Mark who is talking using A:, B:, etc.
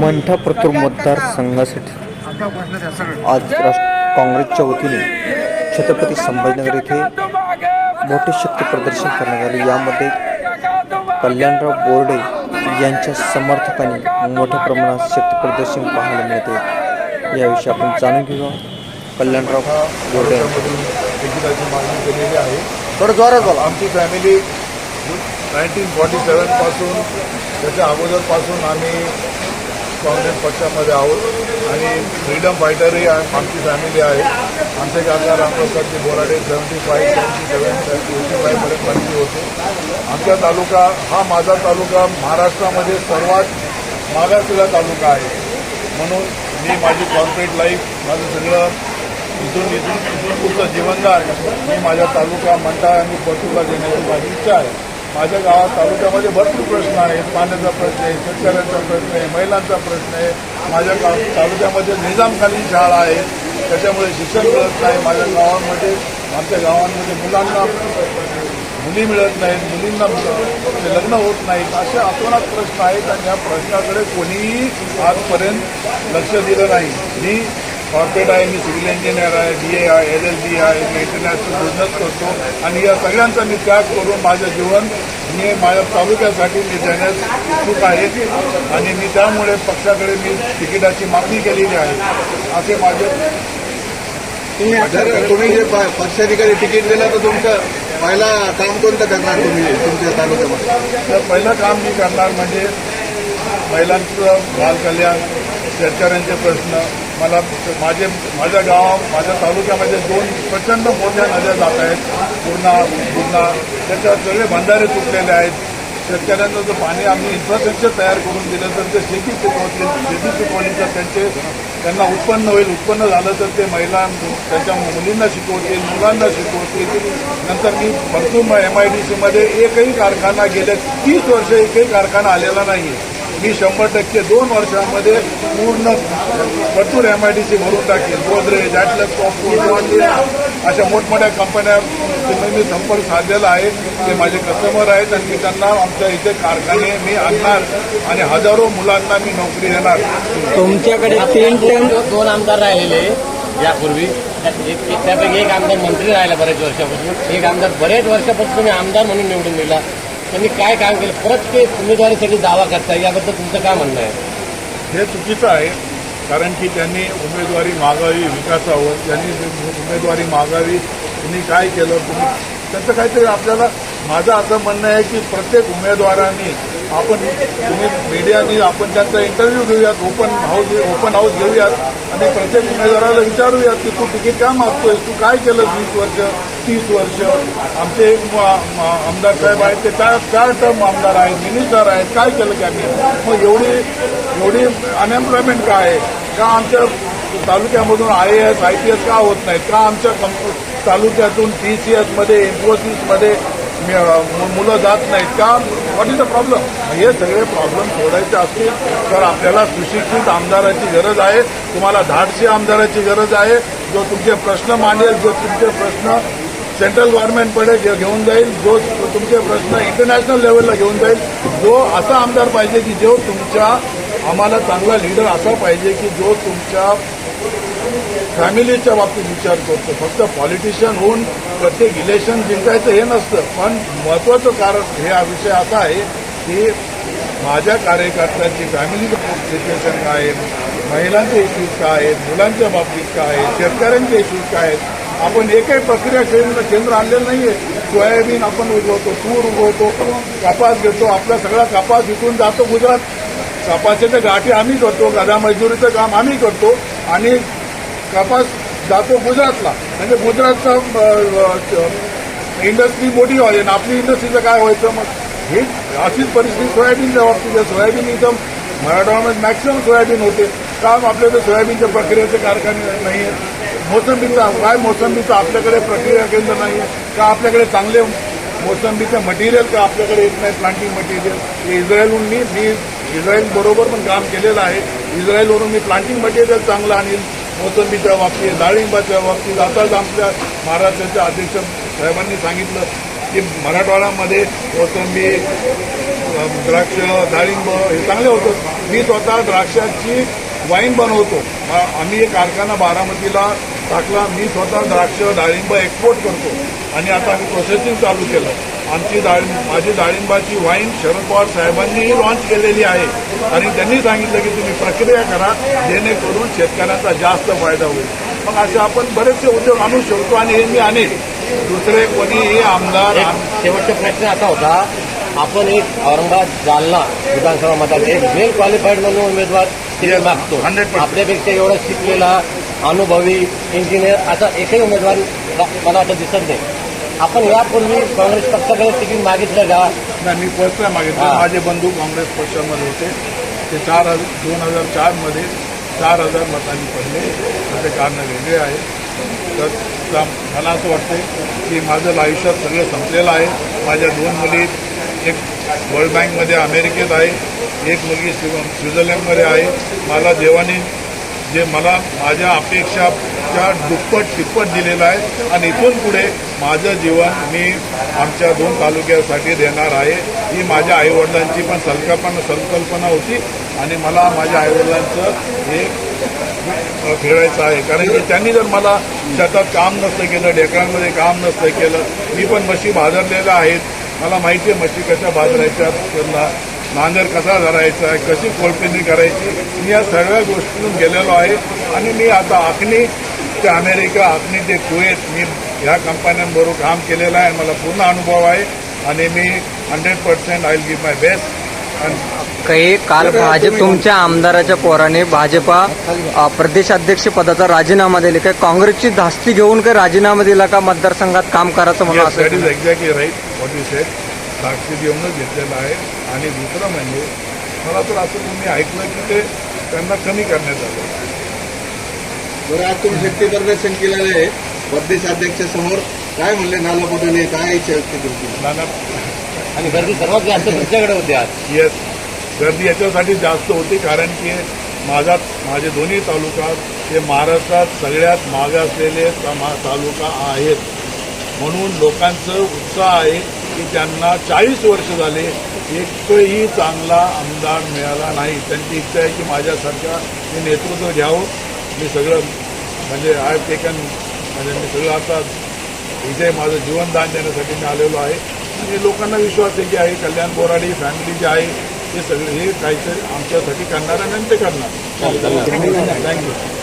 A: मंठा प्रतूर मतदारसंघासाठी आज राष्ट्र काँग्रेसच्या वतीने छत्रपती संभाजीनगर येथे मोठे शक्ती प्रदर्शन करण्यात आले. यामध्ये कल्याणराव बोर्डे यांच्या समर्थकांनी मोठ्या प्रमाणात शक्ती प्रदर्शन पाहायला मिळते. याविषयी आपण जाणून घेऊया कल्याणराव बोर्डे यांच्याकडून.
B: मागणी केलेली आहे
A: जोरात बोला
B: आमची फॅमिली नाईन्टीन फॉर्टी सेवनपासून त्याच्या अगोदरपासून आम्ही काँग्रेस पक्षामध्ये आहोत. आणि फ्रीडम फायटरही आमची फॅमिली आहे. आमचे काका Ramprasadji Borade seventy five seventy seven eighty फायपर्यंत मंत्री होते. आमचा तालुका हा माझा तालुका महाराष्ट्रामध्ये सर्वात मागासलेला तालुका आहे. म्हणून मी माझी कॉर्पोरेट लाईफ माझं सगळं इथून इथून इथून पुढचं जीवनदार मी माझ्या तालुका मंडळ आणि पशुला देण्याची माझी इच्छा आहे. माझ्या गावात तालुक्यामध्ये भरपूर प्रश्न आहेत. पाण्याचा प्रश्न आहे शेतकऱ्यांचा प्रश्न आहे महिलांचा प्रश्न आहे. माझ्या गाव तालुक्यामध्ये निजामखाली शाळा आहे त्याच्यामुळे शिक्षण मिळत नाही. माझ्या गावांमध्ये आमच्या गावांमध्ये मुलांना मुली मिळत नाहीत मुलींना ते लग्न होत नाहीत. असे अतोनात प्रश्न आहेत आणि या प्रश्नाकडे कोणीही आजपर्यंत लक्ष दिलं नाही. मी कॉर्पोरेट आहे मी सिव्हिल इंजिनियर आहे बी ए आहे एल एल बी आहे मी इंटरनॅशनल बिझनेस करतो आणि या सगळ्यांचा मी त्याग करून माझं जीवन मी माझ्या तालुक्यासाठी मी देण्यास इच्छुक आहे. आणि मी त्यामुळे पक्षाकडे मी तिकिटाची मागणी केलेली आहे. असे माझे
C: तुम्ही जे पक्षाधिकारी तिकीट दिलं तर तुमचं पहिला काम कोणतं करणार तुम्ही तुमच्या तालुक्यामध्ये?
B: तर पहिलं काम मी करणार म्हणजे महिलांचं बालकल्याण शेतकऱ्यांचे प्रश्न मला माझे माझ्या गाव माझ्या तालुक्यामध्ये दोन प्रचंड मोठ्या नद्या जात आहेत. पूर्णा पूर्णा त्याच्यावर सगळे बंधारे तुटलेले आहेत. शेतकऱ्यांचं जर पाणी आम्ही इन्फ्रास्ट्रक्चर तयार करून दिलं तर ते शेती पिकवतील. शेती पिकवली तर त्यांचे त्यांना उत्पन्न होईल. उत्पन्न झालं तर ते महिला त्यांच्या मुलींना शिकवतील मुलांना शिकवतील. नंतर मी भरपूर एम आय डी सीमध्ये एकही कारखाना गेले तीस वर्ष एकही कारखाना आलेला नाही मी शंभर टक्के दोन वर्षामध्ये पूर्ण भरपूर एम आय डी सी भरून टाकेल. गोदरेज ॲटलस कॉपको अशा मोठमोठ्या कंपन्या मी संपर्क साधलेला आहे. ते माझे कस्टमर आहेत आणि मी त्यांना आमच्या इथे कारखाने मी आणणार आणि हजारो मुलांना मी नोकरी देणार.
A: तुमच्याकडे तीन टन
D: दोन आमदार राहिलेले यापूर्वी. एक- एक- त्यापैकी एक आमदार मंत्री राहिला बरेच वर्षापासून. एक आमदार बरेच वर्षापासून तुम्ही आमदार म्हणून निवडून दिला. त्यांनी काय काम केलं? परत ते उमेदवारीसाठी दावा करताय याबद्दल तुमचं काय म्हणणं आहे?
B: हे चुकीचं आहे कारण की त्यांनी उमेदवारी मागावी विकासावर. त्यांनी उमेदवारी मागावी तुम्ही काय केलं तुम्ही त्याचं काहीतरी आपल्याला माझं असं म्हणणं आहे की प्रत्येक उमेदवारांनी आपण तुम्ही मीडियाने आपण त्यांचा इंटरव्ह्यू घेऊयात ओपन हाऊस ओपन हाऊस घेऊयात. आणि प्रत्येक उमेदवाराला विचारूयात की तू तिकीट का मागतोय तू काय केलं वीस वर्ष तीस वर्ष? आमचे एक म- आमदार साहेब आहेत ते चार चार टर्म आमदार आहेत मिनिस्टर आहेत काय केलं त्यांनी? मग एवढी एवढी अनएम्प्लॉयमेंट का आहे? का आमच्या तालुक्यामधून I A S I P S का होत नाहीत? का आमच्या तालुक्यातून टी सी एसमध्ये इन्फोसिसमध्ये मुलं जात नाहीत? का व्हॉट इज द प्रॉब्लेम हे सगळे प्रॉब्लेम सोडायचे असतील तर आपल्याला सुशिक्षित आमदाराची गरज आहे. तुम्हाला धाडशी आमदाराची गरज आहे. जो तुमचे प्रश्न मांडेल जो तुमचे प्रश्न सेंट्रल गव्हर्नमेंटकडे घे- घेऊन जाईल जो तुमचे प्रश्न इंटरनॅशनल लेवलला घेऊन जाईल जो असा आमदार पाहिजे की जो तुमच्या आम्हाला चांगला लीडर असा पाहिजे की जो तुमच्या फॅमिलीच्या बाबतीत विचार करतो. फक्त पॉलिटिशियन होऊन प्रत्येक इलेक्शन जिंकायचं हे नसतं. पण महत्वाचं कारण हे हा विषय असा आहे की माझ्या कार्यकर्त्यांची फॅमिलीचं सिच्युएशन काय आहे महिलांचे इश्यूज काय आहेत? मुलांच्या बाबतीत काय आहे शेतकऱ्यांचे इश्यूज काय आहेत? आपण एकही प्रक्रिया केंद्र केंद्र आणलेलं नाहीये. सोयाबीन आपण उगवतो तूर उगवतो कपास घेतो आपला सगळा कपास विकून जातो गुजरात. कपासाच्या गाठी आम्ही करतो गदा मजुरीचं काम आम्ही करतो आणि कपास जातो गुजरातला. म्हणजे गुजरातचा इंडस्ट्री मोठी व्हायची आणि आपली इंडस्ट्रीचं काय व्हायचं मग? ही अशीच परिस्थिती सोयाबीनच्या बाबतीत. आहे. सोयाबीन इथं मराठवाड्यामध्ये मॅक्सिमम सोयाबीन होते. काम आपल्याकडे सोयाबीनच्या प्रक्रियेचे कारखाने नाही आहेत मोसंबीचा काय मोसंबीचं आपल्याकडे प्रक्रिया केंद्र नाही आहे का आपल्याकडे चांगले मोसंबीचं मटेरियल का आपल्याकडे येत नाही प्लांटिंग मटेरियल हे इस्रायलहून मी मी इस्रायल बरोबर पण काम केलेलं आहे. इस्रायलवरून मी प्लांटिंग मटेरियल चांगलं आणील मोसंबीच्या बाबतीत डाळिंबाच्या बाबतीत आताच आमच्या महाराष्ट्राच्या अध्यक्ष साहेबांनी सांगितलं की मराठवाड्यामध्ये मोसंबी द्राक्ष डाळिंब हे चांगले होतं. मी स्वतः द्राक्षाची वाईन बनवतो. आम्ही एक कारखाना बारामतीला टाकला. मी स्वतः द्राक्ष डाळिंब एक्सपोर्ट करतो. आणि आता आम्ही प्रोसेसिंग चालू केलं. आमची डाळिंब माझी डाळिंबाची वाईन शरद पवार साहेबांनीही लॉन्च केलेली आहे. आणि त्यांनी सांगितलं की तुम्ही प्रक्रिया करा जेणेकरून शेतकऱ्यांचा जास्त फायदा होईल. मग असे आपण बरेचसे उद्योग आणू शकतो आणि हे मी आणेल. दुसरे कोणीही आमदार
D: शेवटचा प्रश्न असा होता आपण एक औरंगाबाद जालना विधानसभा मतात एक वेल क्वालिफाईड म्हणून उमेदवार मागतो.
B: 100%.
D: आपल्यापेक्षा एवढा शिकलेला अनुभवी इंजिनियर असा एकही उमेदवार मला वाटतं दिसत नाही. आपण यापूर्वी काँग्रेस पक्षाकडे तिकीट मागितलं का?
B: नाही मी टाइम मागितलं. माझे बंधू काँग्रेस पक्षामध्ये होते. ते चार हजार दोन हजार चारमध्ये चार हजार मतांनी पडले. त्याचे कारण वेगळे आहे. तर मला असं वाटतं की माझं आयुष्यात सगळं संपलेलं आहे. माझ्या दोन मुली एक वर्ल्ड बँकमध्ये अमेरिकेत आहे. एक मुलगी स्वित्झर्लंडमध्ये आहे. मला देवाने जे मला माझ्या च्या दुप्पट तिप्पट दिलेलं आहे. आणि इथून पुढे माझं जीवन मी आमच्या दोन तालुक्यासाठी देणार आहे. ही माझ्या आईवडिलांची पण संकल्पना संकल्पना होती. आणि मला माझ्या आईवडिलांचं हे खेळायचं आहे. कारण की त्यांनी जर मला शेतात काम नसतं केलं ढेकळांमध्ये काम नसतं केलं मी पण म्हशी भाजरलेल्या आहेत. मला माहिती आहे म्हशी कशा भाजरायच्या त्यांना नांगर कसा धरायचा आहे कशी कोळपेंडी करायची मी या सगळ्या गोष्टीतून गेलेलो आहे. आणि मी आता आखणी ते अमेरिका ते कुवेत मी ह्या कंपन्यांबरोबर काम केलेलं आहे मला पूर्ण अनुभव आहे आणि मी hundred percent I will give my best.
A: काही काल भाजप तुमच्या आमदाराच्या पोराने भाजपा प्रदेशाध्यक्ष पदाचा राजीनामा दिले. काय काँग्रेसची धास्ती घेऊन काय राजीनामा दिला का मतदारसंघात काम करायचं
B: is
A: असं
B: exactly right, what you said. साक्षी देऊनच घेतलेलं आहे. आणि दुसरं म्हणजे मला तर असं तुम्ही ऐकलं की ते त्यांना कमी करण्यात आलं.
C: बरं आज तुम्ही शक्ती प्रदर्शन केलेलं आहे. प्रदेशाध्यक्षासमोर काय म्हणले नाला पटोले काय इच्छा व्यक्त केली
B: नाना
D: आणि गर्दी सर्वात जास्त तुमच्याकडे होते आज.
B: येस गर्दी याच्यासाठी जास्त होती कारण की माझा माझे दोन्ही तालुका हे महाराष्ट्रात सगळ्यात मागासलेले तालुका आहेत. म्हणून लोकांचं उत्साह आहे की त्यांना चाळीस वर्ष झाले एकही चांगला आमदार मिळाला नाही. त्यांची इच्छा आहे की माझ्यासारखा मी नेतृत्व घ्यावं. मी सगळं म्हणजे आय टेकन म्हणजे मी सगळं आता इथे माझं जीवनदान देण्यासाठी मी आलेलो आहे. आणि लोकांना विश्वास आहे की आहे कल्याण बोराडी फॅमिली जे आहे ते सगळे हे काहीतरी आमच्यासाठी करणार आणि ते करणार. थँक्यू.